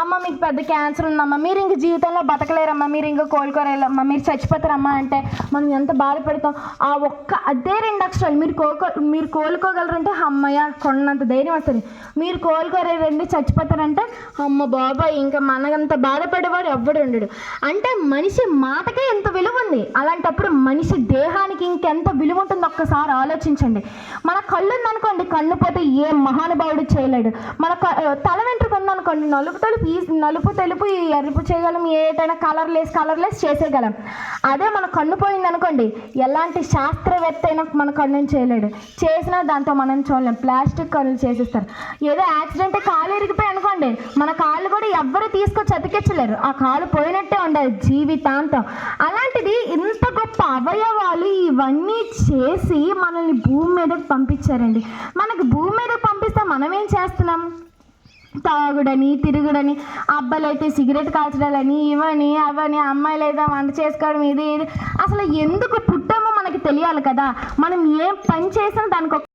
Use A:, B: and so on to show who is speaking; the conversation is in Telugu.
A: అమ్మ మీకు పెద్ద క్యాన్సర్ ఉందమ్మా. మీరు ఇంక జీవితంలో బతకలేరమ్మా. మీరు ఇంకా కోలుకోలేరమ్మా మీరు చచ్చిపోతారమ్మా అంటే మనం ఎంత బాధపడతాం. ఆ ఒక్క అదే రెండు అక్షరాలు. మీరు కోకో మీరు కోలుకోగలరంటే అమ్మయ్య కొన్నంత ధైర్యం వస్తుంది. మీరు కోలుకోలేరండి చచ్చిపోతారంటే అమ్మ బాబాయ్ ఇంకా మనకంత బాధపడేవాడు ఎవ్వడు ఉండడు. అంటే మనిషి మాటకే ఎంత విలువ ఉంది? అలాంటప్పుడు మనిషి దేహానికి ఇంకెంత విలువ ఉంటుందో ఒక్కసారి ఆలోచించండి. మన కళ్ళు ఉందనుకోండి కన్ను పోతే ఏ మహానుభావుడు చేయలేడు. మన క- తల వెంట్రుక ఉందనుకోండి నలుపు తెలుపు ఈ నలుపు తెలుపు ఈ ఎరుపు చేయగలం ఏటైనా కలర్లెస్ కలర్లెస్ చేసేయగలం. అదే మన కన్ను పోయింది అనుకోండి ఎలాంటి శాస్త్రవేత్త అయినా మన కన్నుని చేయలేడు. చేసినా దాంతో మనం చూడలేం. ప్లాస్టిక్ కన్నులు చేసేస్తారు. ఏదో యాక్సిడెంట్ కాలు ఇరిగిపోయి అనుకోండి మన కాళ్ళు కూడా ఎవ్వరు తీసుకొచ్చి అతికించలేరు ఆ కాలు పోయినట్టే ఉండదు జీవితాంతం. అలాంటిది ఇంత గొప్ప అవయవాలు ఇవన్నీ చేసి మనల్ని భూమి మీదకి పంపించారండి. మనకి భూమి మీదకి పంపిస్తే మనం ఏం చేస్తున్నాం? తాగుడని తిరుగుడని అబ్బాయిలు అయితే సిగరెట్ కాల్చడాలని ఇవని అవని అమ్మాయిలు అయితే వంట చేసుకోవడం ఇది ఇది. అసలు ఎందుకు పుట్టామో మనకి తెలియాలి కదా. మనం ఏం పని చేసినా దానికి